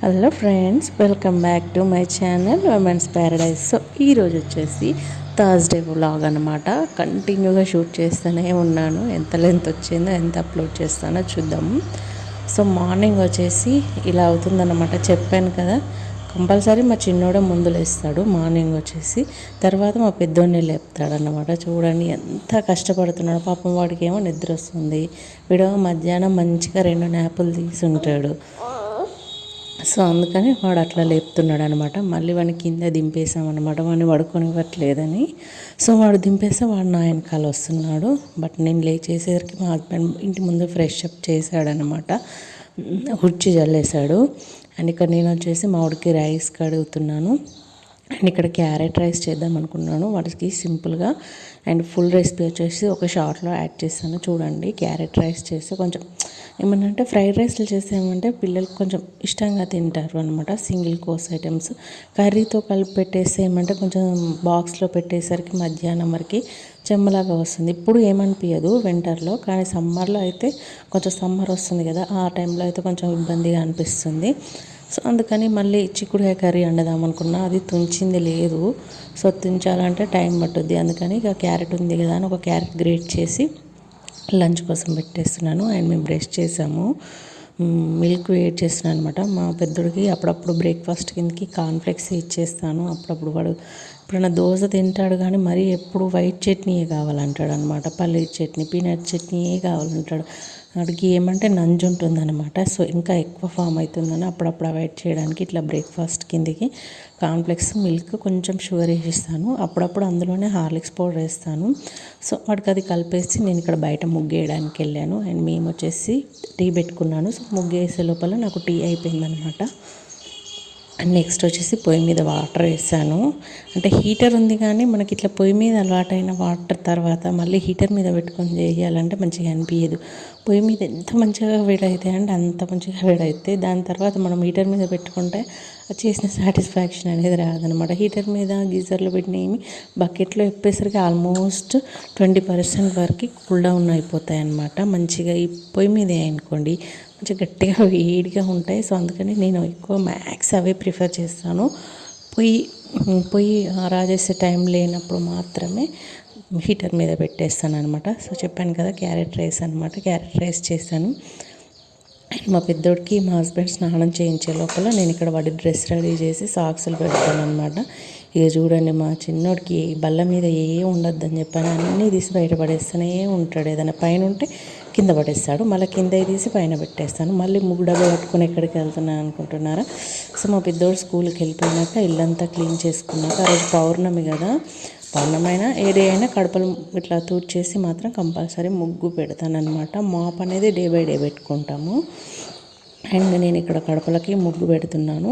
Hello friends welcome back to my channel women's paradise so ఈరోజు వచ్చేసి Thursday vlog అనమాట కంటిన్యూగా షూట్ చేస్తూనే ఉన్నాను. ఎంత లెంత్ వచ్చిందో ఎంత అప్లోడ్ చేస్తానో చూద్దాము సో మార్నింగ్ వచ్చేసి ఇలా అవుతుందన్నమాట. చెప్పాను కదా కంపల్సరీ మా చిన్నోడే ముందు లేస్తాడు. మార్నింగ్ వచ్చేసి తర్వాత మా పెద్దోడిని లేపుతాడనమాట చూడండి ఎంత కష్టపడుతున్నాడు. పాపం వాడికి ఏమో నిద్ర వస్తుంది. విడవ మధ్యాహ్నం మంచిగా రెండు నాపులు తీసుంటాడు. సో అందుకని వాడు అట్లా లేపుతున్నాడు అనమాట మళ్ళీ వాడిని కింద దింపేసామన్నమాట వాడిని పడుకోనివ్వట్లేదని. సో వాడు దింపేస్తే వాడు నా వెనకాల వస్తున్నాడు. బట్ నేను లేచేసేసరికి మా హస్బెండ్ ఇంటి ముందు ఫ్రెష్ అప్ చేశాడనమాట. కుర్చీ చల్లేశాడు అండ్ ఇక్కడ నేను వచ్చేసి మా వాడికి రైస్ కడుగుతున్నాను. అండ్ ఇక్కడ క్యారెట్ రైస్ చేద్దాం అనుకున్నాను. వాటికి సింపుల్గా అండ్ ఫుల్ రెసిపీ వచ్చేసి ఒక షార్ట్లో యాడ్ చేస్తాను. చూడండి క్యారెట్ రైస్ చేస్తే కొంచెం ఏమన్నంటే ఫ్రైడ్ రైస్లు చేసామంటే పిల్లలు కొంచెం ఇష్టంగా తింటారు అనమాట సింగిల్ కోర్స్ ఐటమ్స్. కర్రీతో కలిపి పెట్టేస్తే ఏమంటే కొంచెం బాక్స్లో పెట్టేసరికి మధ్యాహ్నం వరకు చెమ్మలాగా వస్తుంది. ఇప్పుడు ఏమనిపించదు వింటర్లో కానీ సమ్మర్లో అయితే కొంచెం సమ్మర్ వస్తుంది కదా ఆ టైంలో అయితే కొంచెం ఇబ్బందిగా అనిపిస్తుంది. సో అందుకని మళ్ళీ చిక్కుడుకాయ కర్రీ వండదాం అనుకున్నా. అది తుంచింది లేదు. సో తుంచాలంటే టైం పట్టుద్ది. అందుకని ఇక క్యారెట్ ఉంది కదా అని ఒక క్యారెట్ గ్రేట్ చేసి లంచ్ కోసం పెట్టేస్తున్నాను. అండ్ మేము బ్రష్ చేసాము. మిల్క్ వేట్ చేస్తున్నాను అనమాట మా పెద్దోడికి అప్పుడప్పుడు బ్రేక్ఫాస్ట్ కిందకి కాన్ఫ్లెక్స్ ఇచ్చేస్తాను. అప్పుడప్పుడు వాడు ఎప్పుడైనా దోశ తింటాడు కానీ మరీ ఎప్పుడు వైట్ చట్నీయే కావాలంటాడు అనమాట పల్లీల చట్నీ పీనట్ చట్నీయే కావాలంటాడు. వాడికి ఏమంటే నంజు ఉంటుందన్నమాట. సో ఇంకా ఎక్కువ ఫామ్ అవుతుందని అప్పుడప్పుడు అవాయిడ్ చేయడానికి ఇట్లా బ్రేక్ఫాస్ట్ కిందికి కాంప్లెక్స్ మిల్క్ కొంచెం షుగర్ వేసిస్తాను. అప్పుడప్పుడు అందులోనే హార్లిక్స్ పౌడర్ వేస్తాను. సో వాడికి అది కలిపేసి నేను ఇక్కడ బయట ముగ్గేయడానికి వెళ్ళాను. అండ్ మేము వచ్చేసి టీ పెట్టుకున్నాను. సో ముగ్గు వేసే లోపల నాకు టీ అయిపోయిందనమాట అండ్ నెక్స్ట్ వచ్చేసి పొయ్యి మీద వాటర్ వేసాను. అంటే హీటర్ ఉంది కానీ మనకి ఇట్లా పొయ్యి మీద అలవాటైన వాటర్ తర్వాత మళ్ళీ హీటర్ మీద పెట్టుకొని చేయాలంటే మంచిగా అనిపించదు పొయ్యి మీద ఎంత మంచిగా వేడైతే అంటే అంత మంచిగా వేడైతే దాని తర్వాత మనం హీటర్ మీద పెట్టుకుంటే అది చేసిన సాటిస్ఫాక్షన్ అనేది రాదనమాట. హీటర్ మీద గీజర్లో పెట్టిన ఏమి బకెట్లో ఎప్పేసరికి ఆల్మోస్ట్ ట్వంటీ పర్సెంట్ వరకు కూల్ డౌన్ అయిపోతాయి అన్నమాట మంచిగా ఈ పొయ్యి మీద అనుకోండి కొంచెం గట్టిగా వేడిగా ఉంటాయి. సో అందుకని నేను ఎక్కువ మ్యాక్స్ అవే ప్రిఫర్ చేస్తాను. పొయ్యి పొయ్యి రాజేసే టైం లేనప్పుడు మాత్రమే హీటర్ మీద పెట్టేస్తాను అనమాట సో చెప్పాను కదా క్యారెట్ రైస్ అనమాట క్యారెట్ రైస్ చేశాను. అండ్ మా పెద్దోడికి మా హస్బెండ్ స్నానం చేయించే లోపల నేను ఇక్కడ వాడి డ్రెస్ రెడీ చేసి సాక్సులు పెడతాను అనమాట ఇక చూడండి మా చిన్నోడికి బల్ల మీద ఏ ఉండొద్దని చెప్పాను అన్నీ తీసి బయటపడేస్తూనే ఉంటాడు. ఏదైనా పైన ఉంటే కింద పడేస్తాడు మళ్ళీ కింద తీసి పైన పెట్టేస్తాను. మళ్ళీ ముగ్గు డబ్బా పట్టుకుని ఎక్కడికి వెళ్తున్నాను అనుకుంటున్నారా? సో మా పెద్దోడు స్కూల్కి వెళ్ళిపోయినాక ఇల్లంతా క్లీన్ చేసుకున్నాక ఆ రోజు పౌర్ణమి కదా. పౌర్ణమైన ఏ డే అయినా కడపలు ఇట్లా తూర్చేసి మాత్రం కంపల్సరీ ముగ్గు పెడతానమాట మాప్ అనేది డే బై డే పెట్టుకుంటాము. అండ్ నేను ఇక్కడ కడపలకి ముగ్గు పెడుతున్నాను.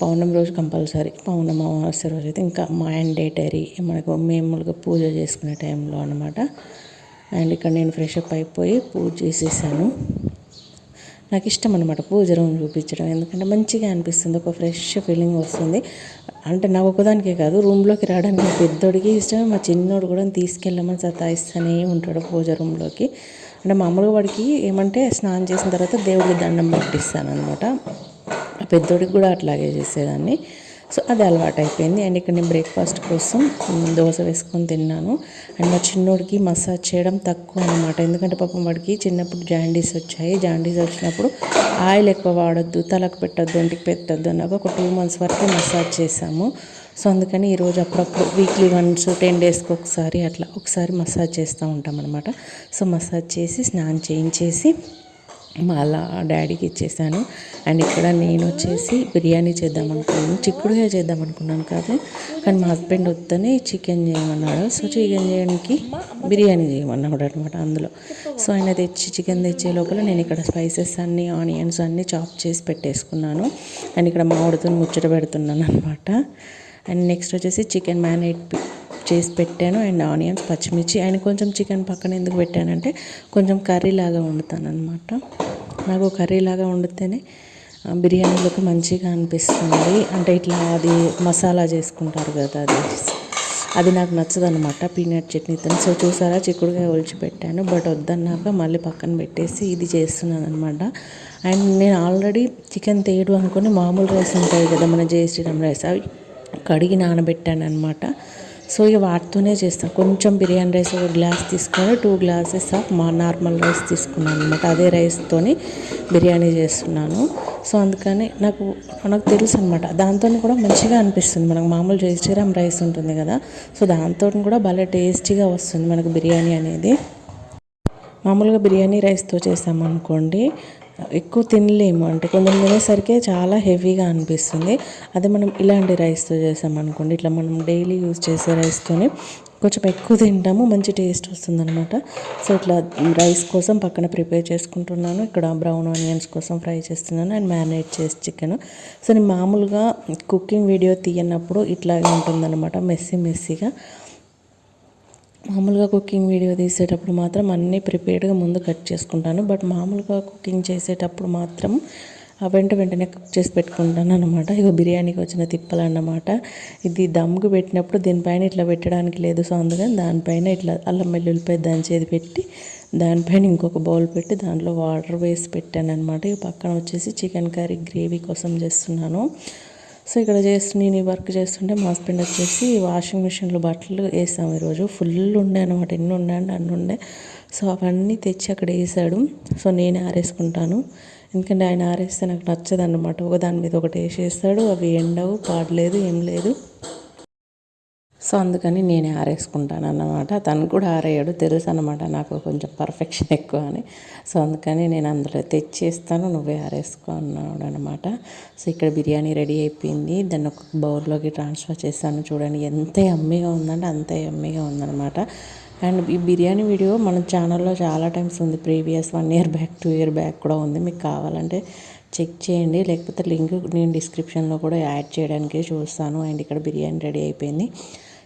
పౌర్ణమి రోజు కంపల్సరీ. పౌర్ణమి అమావాస్య రోజు అయితే ఇంకా మా అండ్ డేటరీ మనకు మేములుగా పూజ చేసుకునే టైంలో అనమాట అండ్ ఇక్కడ నేను ఫ్రెష్ అప్ అయిపోయి పూజ చేసేసాను. నాకు ఇష్టం అనమాట పూజ రూమ్ చూపించడం. ఎందుకంటే మంచిగా అనిపిస్తుంది ఒక ఫ్రెష్ ఫీలింగ్ వస్తుంది. అంటే నాకు ఒకదానికే కాదు రూమ్లోకి రావడానికి పెద్దోడికి ఇష్టం మా చిన్నోడు కూడా తీసుకెళ్ళమని సతాయిస్తూనే ఉంటాడు పూజ రూమ్లోకి. అంటే మామూలుగా వాడికి ఏమంటే స్నానం చేసిన తర్వాత దేవుడికి దండం పెట్టిస్తాను అనమాట పెద్దోడికి కూడా అట్లాగే చేసేదాన్ని. సో అది అలవాటు అయిపోయింది అండ్ ఇక్కడ నేను బ్రేక్ఫాస్ట్ కోసం దోశ వేసుకొని తిన్నాను. అండ్ మా చిన్నోడికి మసాజ్ చేయడం తక్కువ అనమాట ఎందుకంటే పాపం వాడికి చిన్నప్పుడు జాండీస్ వచ్చాయి. జాండీస్ వచ్చినప్పుడు ఆయిల్ ఎక్కువ వాడొద్దు తలకు పెట్టద్దు ఒంటికి పెట్టద్దు అన్నాక ఒక టూ మంత్స్ వరకు మసాజ్ చేసాము సో అందుకని ఈరోజు అప్పుడప్పుడు వీక్లీ వన్స్ టెన్ డేస్కి ఒకసారి అట్లా ఒకసారి మసాజ్ చేస్తూ ఉంటాం అనమాట సో మసాజ్ చేసి స్నానం చేయించేసి మళ్ళా డాడీకి ఇచ్చేసాను. అండ్ ఇక్కడ నేను వచ్చేసి బిర్యానీ చేద్దాం అనుకున్నాను. చిక్కుడుగా చేద్దాం అనుకున్నాను కాదు కానీ మా హస్బెండ్ వద్దనే చికెన్ చేయమన్నాడు. సో చికెన్ చేయడానికి బిర్యానీ చేయమన్నాడు అనమాట అందులో. సో ఆయన తెచ్చి చికెన్ తెచ్చే లోపల నేను ఇక్కడ స్పైసెస్ అన్నీ ఆనియన్స్ అన్నీ చాప్ చేసి పెట్టేసుకున్నాను. అండ్ ఇక్కడ మామిడితో ముచ్చట పెడుతున్నాను అనమాట అండ్ నెక్స్ట్ వచ్చేసి చికెన్ మ్యారినేట్ చేసి పెట్టాను. అండ్ ఆనియన్స్ పచ్చిమిర్చి అండ్ కొంచెం చికెన్ పక్కన ఎందుకు పెట్టానంటే కొంచెం కర్రీ లాగా వండుతాను అనమాట నాకు కర్రీ లాగా వండితేనే బిర్యానీలోకి మంచిగా అనిపిస్తుంది. అంటే ఇట్లా అది మసాలా చేసుకుంటారు కదా అది అది నాకు నచ్చదు అనమాట పీనట్ చట్నీతో సో చూసారా చిక్కుడుగా ఒలిచిపెట్టాను బట్ వద్దన్నాక మళ్ళీ పక్కన పెట్టేసి ఇది చేస్తున్నాను అనమాట అండ్ నేను ఆల్రెడీ చికెన్ తేడు అనుకుని మామూలు రైస్ ఉంటాయి కదా మన జయ శ్రీరామ్ రైస్ అవి కడిగి నానబెట్టాను అనమాట సో ఇక వాటితోనే చేస్తాను కొంచెం బిర్యానీ రైస్ ఒక గ్లాస్ తీసుకొని టూ గ్లాసెస్ ఆఫ్ మా నార్మల్ రైస్ తీసుకున్నాను అనమాట అదే రైస్తోని బిర్యానీ చేస్తున్నాను. సో అందుకని నాకు నాకు తెలుసు అనమాట దాంతో కూడా మంచిగా అనిపిస్తుంది. మనకు మామూలు జైశ్రీరామ్ రైస్ ఉంటుంది కదా సో దాంతో కూడా భలే టేస్టీగా వస్తుంది మనకు బిర్యానీ అనేది. మామూలుగా బిర్యానీ రైస్తో చేసామనుకోండి ఎక్కువ తినలేము. అంటే కొంచెం తినేసరికి చాలా హెవీగా అనిపిస్తుంది. అదే మనం ఇలాంటి రైస్తో చేసామనుకోండి ఇట్లా మనం డైలీ యూజ్ చేసే రైస్తోనే కొంచెం ఎక్కువ తింటాము మంచి టేస్ట్ వస్తుందనమాట సో ఇట్లా రైస్ కోసం పక్కన ప్రిపేర్ చేసుకుంటున్నాను. ఇక్కడ బ్రౌన్ ఆనియన్స్ కోసం ఫ్రై చేస్తున్నాను అండ్ మ్యారినేట్ చేసి చికెన్. సో నేను మామూలుగా కుకింగ్ వీడియో తీయనప్పుడు ఇట్లాగే ఉంటుందన్నమాట మెస్సీ మెస్సీగా. మామూలుగా కుకింగ్ వీడియో తీసేటప్పుడు మాత్రం అన్నీ ప్రిపేర్డ్గా ముందు కట్ చేసుకుంటాను. బట్ మామూలుగా కుకింగ్ చేసేటప్పుడు మాత్రం వెంట వెంటనే కుక్ చేసి పెట్టుకుంటాను అనమాట ఇక బిర్యానీకి వచ్చిన తిప్పలు అన్నమాట. ఇది దమ్ముకు పెట్టినప్పుడు దీనిపైన ఇట్లా పెట్టడానికి లేదు సో అందుకని దానిపైన ఇట్లా అల్లం వెల్లుల్లిపై దంచేది పెట్టి దానిపైన ఇంకొక బౌల్ పెట్టి దాంట్లో వాటర్ వేసి పెట్టాను అనమాట ఇక పక్కన వచ్చేసి చికెన్ కర్రీ గ్రేవీ కోసం చేస్తున్నాను. సో ఇక్కడ చేస్తు నేను ఈ వర్క్ చేస్తుంటే మా హస్బెండ్ వచ్చేసి వాషింగ్ మిషన్లో బట్టలు వేసాము ఈరోజు. ఫుల్ ఉండే అనమాట ఎన్ని ఉండే అంటే అన్ని ఉండే. సో అవన్నీ తెచ్చి అక్కడ వేసాడు. సో నేనే ఆరేసుకుంటాను. ఎందుకంటే ఆయన ఆరేస్తే నాకు నచ్చదన్నమాట. ఒక దాని మీద ఒకటి వేసేస్తాడు. అవి ఎండవు పాడలేదు ఏం లేదు. సో అందుకని నేనే ఆరేసుకుంటాను అన్నమాట. తను కూడా ఆరేయడు తెలుసు అనమాట నాకు కొంచెం పర్ఫెక్షన్ ఎక్కువ అని. సో అందుకని నేను అందులో తెచ్చేస్తాను నువ్వే ఆరేసుకో అన్నాడు అనమాట సో ఇక్కడ బిర్యానీ రెడీ అయిపోయింది. దాన్ని ఒక బౌల్లోకి ట్రాన్స్ఫర్ చేశాను చూడండి ఎంత ఎమ్మీగా ఉందంటే అంత ఎమ్మీగా ఉందన్నమాట. అండ్ ఈ బిర్యానీ వీడియో మన ఛానల్లో చాలా టైమ్స్ ఉంది. Previous one year back two year back కూడా ఉంది. మీకు కావాలంటే చెక్ చేయండి. లేకపోతే లింక్ నేను డిస్క్రిప్షన్లో కూడా యాడ్ చేయడానికి చూస్తాను. అండ్ ఇక్కడ బిర్యానీ రెడీ అయిపోయింది.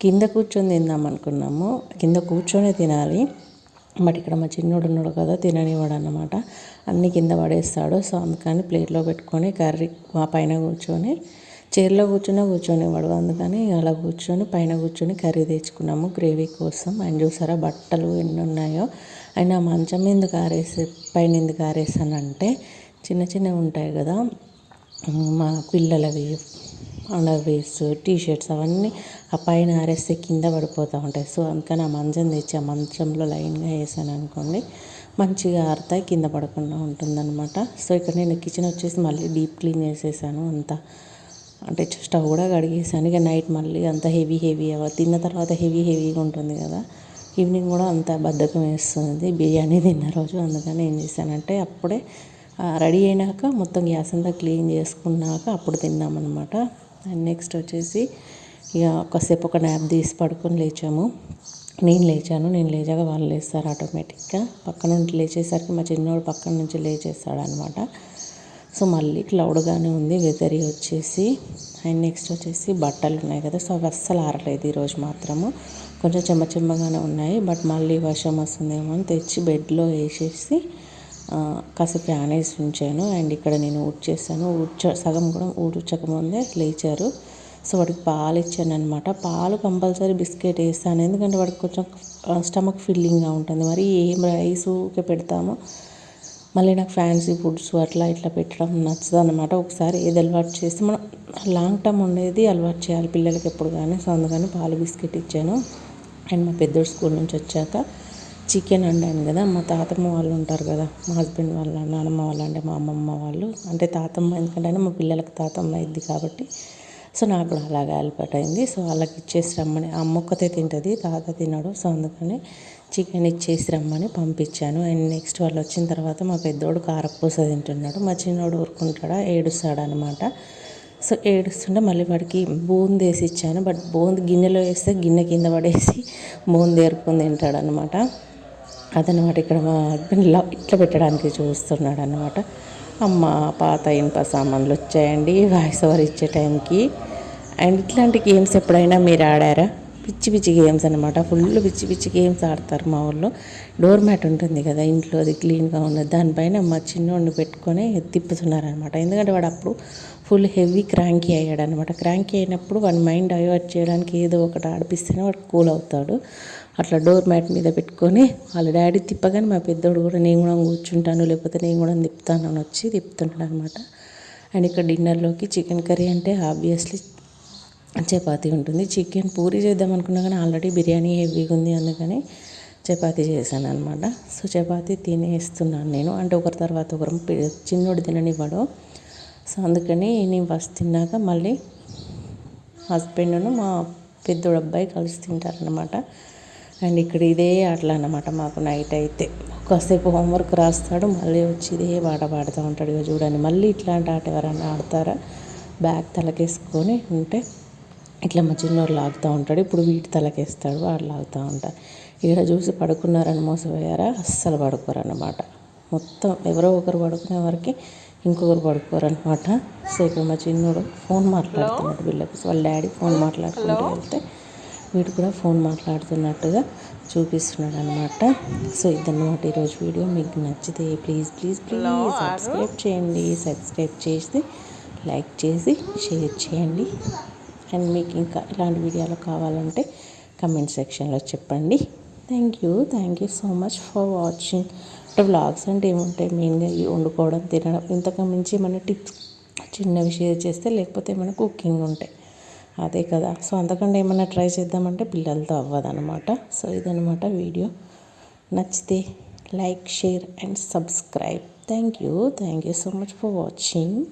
కింద కూర్చొని తిందాం అనుకున్నాము. కింద కూర్చొనే తినాలి. బట్ ఇక్కడ మా చిన్నోడు ఉన్నాడు కదా తిననివాడు అన్నమాట అన్నీ కింద పడేస్తాడు. సో అందుకని ప్లేట్లో పెట్టుకొని కర్రీ మా పైన కూర్చొని చైర్లో కూర్చున్నా కూర్చొనివాడు అందుకని అలా కూర్చొని పైన కూర్చొని కర్రీ తెచ్చుకున్నాము. గ్రేవీ కోసం అండ్ చూసారా బట్టలు ఎన్ని ఉన్నాయో. ఆయన మంచం ఎందుకు ఆరేసి పైన ఎందుకు ఆరేసానంటే చిన్న చిన్నవి ఉంటాయి కదా మా పిల్లలవి అండర్వేర్స్ టీ షర్ట్స్ అవన్నీ ఆ పైన ఆరేస్తే కింద పడిపోతూ ఉంటాయి. సో అందుకని ఆ మంచం తెచ్చి ఆ మంచంలో లైన్గా వేసాను అనుకోండి మంచిగా ఆరుతాయి కింద పడకుండా ఉంటుందన్నమాట. సో ఇక్కడ నేను కిచెన్ వచ్చేసి మళ్ళీ డీప్ క్లీన్ చేసేసాను అంతా. అంటే స్టవ్ కూడా కడిగేసాను. ఇక నైట్ మళ్ళీ అంత హెవీ హెవీ అవ తిన్న తర్వాత హెవీ హెవీగా ఉంటుంది కదా. ఈవినింగ్ కూడా అంత బద్ధకం వేస్తుంది బిర్యానీ తిన్న రోజు. అందుకని ఏం చేశానంటే అప్పుడే రెడీ అయినాక మొత్తం గ్యాస్ అంతా క్లీన్ చేసుకున్నాక అప్పుడు తిన్నామన్నమాట. అండ్ నెక్స్ట్ వచ్చేసి ఇక కాసేపు ఒక న్యాప్ తీసి పడుకొని లేచాము. నేను లేచాను. నేను లేచాక వాళ్ళు లేస్తారు ఆటోమేటిక్గా పక్క నుండి లేచేసరికి మా చిన్నోడు పక్కన నుంచి లేచేస్తాడు అనమాట సో మళ్ళీ క్లౌడ్గానే ఉంది. వెదర్ వచ్చేసి అండ్ నెక్స్ట్ వచ్చేసి బట్టలు ఉన్నాయి కదా. సో అవి అస్సలు ఆరలేదు ఈరోజు మాత్రము. కొంచెం చెమ్మ చెమ్మగానే ఉన్నాయి. బట్ మళ్ళీ వర్షం వస్తుందేమో అని తెచ్చి బెడ్లో వేసేసి కాసేపు ఫ్యాన్ వేసి ఉంచాను. అండ్ ఇక్కడ నేను ఊడ్చేసాను. ఊడ్చ సగం కూడా ఊడ్చకముందే లేచారు. సో వాడికి పాలు ఇచ్చాను అనమాట పాలు కంపల్సరీ బిస్కెట్ వేస్తాను. ఎందుకంటే వాడికి కొంచెం స్టమక్ ఫిల్లింగ్గా ఉంటుంది. మరి ఏం రైస్ ఊకే పెడతామో. మళ్ళీ నాకు ఫ్యాన్సీ ఫుడ్స్ అట్లా ఇట్లా పెట్టడం నచ్చదు అనమాట ఒకసారి ఏది అలవాటు చేస్తే మనం లాంగ్ టర్మ్ ఉండేది అలవాటు చేయాలి. పిల్లలకి ఎప్పుడు కానీ. సో అందుకని పాలు బిస్కెట్ ఇచ్చాను. అండ్ మా పెద్దోడు స్కూల్ నుంచి వచ్చాక చికెన్ వండాను కదా మా తాతమ్మ వాళ్ళు ఉంటారు కదా మా హస్బెండ్ వాళ్ళ నానమ్మ వాళ్ళు అంటే మా అమ్మమ్మ వాళ్ళు. అంటే తాతమ్మ ఎందుకంటే మా పిల్లలకు తాతమ్మ అయింది కాబట్టి. సో నాకు కూడా అలాగే అలవాటైంది. సో వాళ్ళకి ఇచ్చేసి రమ్మని అమ్మ ఒక్కతే తింటుంది తాత తినడు. సో అందుకని చికెన్ ఇచ్చేసి రమ్మని పంపించాను. అండ్ నెక్స్ట్ వాళ్ళు వచ్చిన తర్వాత మా పెద్దోడు కారపూస తింటున్నాడు. మా చిన్నోడు ఊరుకుంటాడా ఏడుస్తాడు అనమాట సో ఏడుస్తుంటే మళ్ళీ వాడికి బూంది వేసి ఇచ్చాను. బట్ బూంది గిన్నెలో వేస్తే గిన్నె కింద పడేసి బూంది ఏరుకొని తింటాడు అనమాట అదనమాట ఇక్కడ మా హస్బెండ్ లవ్ ఇట్లా పెట్టడానికి చూస్తున్నాడు అనమాట అమ్మ పాత ఇనుప సామాన్లు వచ్చాయండి వాయిస్ ఓవర్ ఇచ్చే టైంకి. అండ్ ఇట్లాంటి గేమ్స్ ఎప్పుడైనా మీరు ఆడారా? పిచ్చి పిచ్చి గేమ్స్ అనమాట ఫుల్ పిచ్చి పిచ్చి గేమ్స్ ఆడతారు మా ఊళ్ళో డోర్ మ్యాట్ ఉంటుంది కదా ఇంట్లో అది క్లీన్గా ఉన్నది. దానిపైన మా చిన్నోడిని పెట్టుకొని తిప్పుతున్నారనమాట ఎందుకంటే వాడు అప్పుడు ఫుల్ హెవీ క్రాంకీ అయ్యాడు అనమాట క్రాంకీ అయినప్పుడు వాడి మైండ్ డైవర్ట్ చేయడానికి ఏదో ఒకటి ఆడిపిస్తేనే వాడు కూల్ అవుతాడు. అట్లా డోర్ మ్యాట్ మీద పెట్టుకొని వాళ్ళ డాడీ తిప్పగానే మా పెద్దోడు కూడా నేను కూడా కూర్చుంటాను లేకపోతే నేను కూడా తిప్పుతాను అని వచ్చి తిప్పుతుంటాడు అనమాట అండ్ ఇక్కడ డిన్నర్లోకి చికెన్ కర్రీ అంటే ఆబ్వియస్లీ చపాతీ ఉంటుంది. చికెన్ పూరి చేద్దాం అనుకున్నా కానీ ఆల్రెడీ బిర్యానీ హెవీగా ఉంది అందుకని చపాతీ చేశాను అనమాట సో చపాతీ తినేస్తున్నాను నేను. అంటే ఒకరి తర్వాత ఒకరు చిన్నోడు తిననివ్వడు. సో అందుకని నేను ఫస్ట్ తిన్నాక మళ్ళీ హస్బెండ్ను మా పెద్దోడు అబ్బాయి కలిసి తింటారనమాట అండ్ ఇక్కడ ఇదే ఆటలు అనమాట మాకు నైట్ అయితే. కాసేపు హోంవర్క్ రాస్తాడు మళ్ళీ వచ్చి ఇదే పాట పాడుతూ ఉంటాడు ఇక చూడండి. మళ్ళీ ఇట్లాంటి ఆట ఎవరైనా ఆడతారా? బ్యాగ్ తలకేసుకొని ఉంటే ఇట్లా మా చిన్నోడు లాగుతూ ఉంటాడు. ఇప్పుడు వీటి తలకేస్తాడు వాడు లాగుతూ ఉంటాడు. ఇక్కడ చూసి పడుకున్నారని మోసపోయారా? అస్సలు పడుకోరు అన్నమాట మొత్తం ఎవరో ఒకరు పడుకునే వరకు ఇంకొకరు పడుకోరు అనమాట సో ఇక్కడ మా చిన్నోడు ఫోన్ మాట్లాడుతున్నాడు వీళ్ళకి. వాళ్ళ డాడీ ఫోన్ మాట్లాడుకుంటూ వెళ్తే వీడు కూడా ఫోన్ మాట్లాడుతున్నట్టుగా చూపిస్తున్నాడు అనమాట సో ఇదన్నమాట ఈరోజు వీడియో. మీకు నచ్చితే ప్లీజ్ ప్లీజ్ ప్లీజ్ సబ్స్క్రైబ్ చేయండి. సబ్స్క్రైబ్ చేసి లైక్ చేసి షేర్ చేయండి. అండ్ మీకు ఇంకా ఇలాంటి వీడియోలు కావాలంటే కమెంట్ సెక్షన్లో చెప్పండి. Thank you. Thank you so much for watching. అంటే వ్లాగ్స్ అంటే ఏముంటాయి? మెయిన్గా వండుకోవడం తినడం. ఇంతకు మించి మన టిప్స్ చిన్నవి షేర్ చేస్తే లేకపోతే మన కుకింగ్ ఉంటాయి అదే కదా. సో అంతకంటే ఏమైనా ట్రై చేద్దామంటే పిల్లలతో అవ్వదనమాట సో ఇదనమాట వీడియో. నచ్చితే like share and subscribe thank you thank you so much for watching